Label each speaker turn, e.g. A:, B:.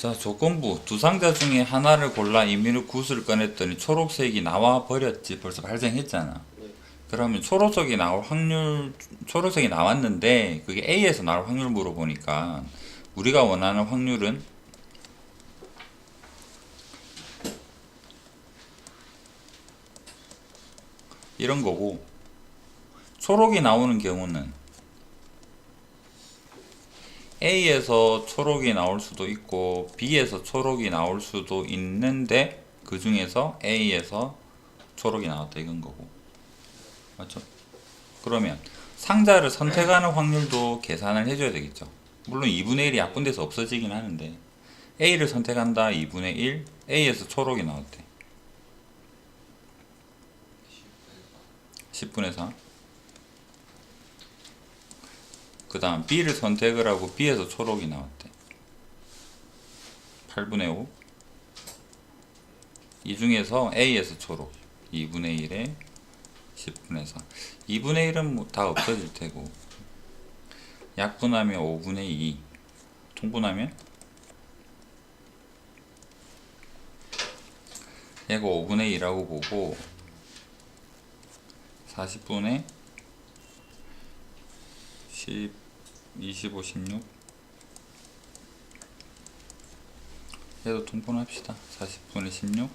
A: 자, 조건부 두 상자 중에 하나를 골라 임의로 구슬을 꺼냈더니 초록색이 나와 버렸지. 벌써 발생했잖아.
B: 네.
A: 그러면 초록색이 나올 확률, 초록색이 나왔는데 그게 A에서 나올 확률 물어보니까 우리가 원하는 확률은 이런 거고 초록이 나오는 경우는 A에서 초록이 나올 수도 있고 B에서 초록이 나올 수도 있는데 그 중에서 A에서 초록이 나왔다 이건 거고. 맞죠? 그러면 상자를 선택하는 확률도 계산을 해줘야 되겠죠. 물론 2분의 1이 약분돼서 없어지긴 하는데 A를 선택한다 2분의 1 A에서 초록이 나왔대. 10분의 4 그 다음 B를 선택을 하고 B에서 초록이 나왔대. 8분의 5 이 중에서 A에서 초록. 2분의 1에 10분의 4 2분의 1은 뭐 다 없어질 테고. 약분하면 5분의 2 통분하면? 얘가 5분의 2라고 보고 40분의 10, 25, 16 얘도 통분합시다. 40분의 16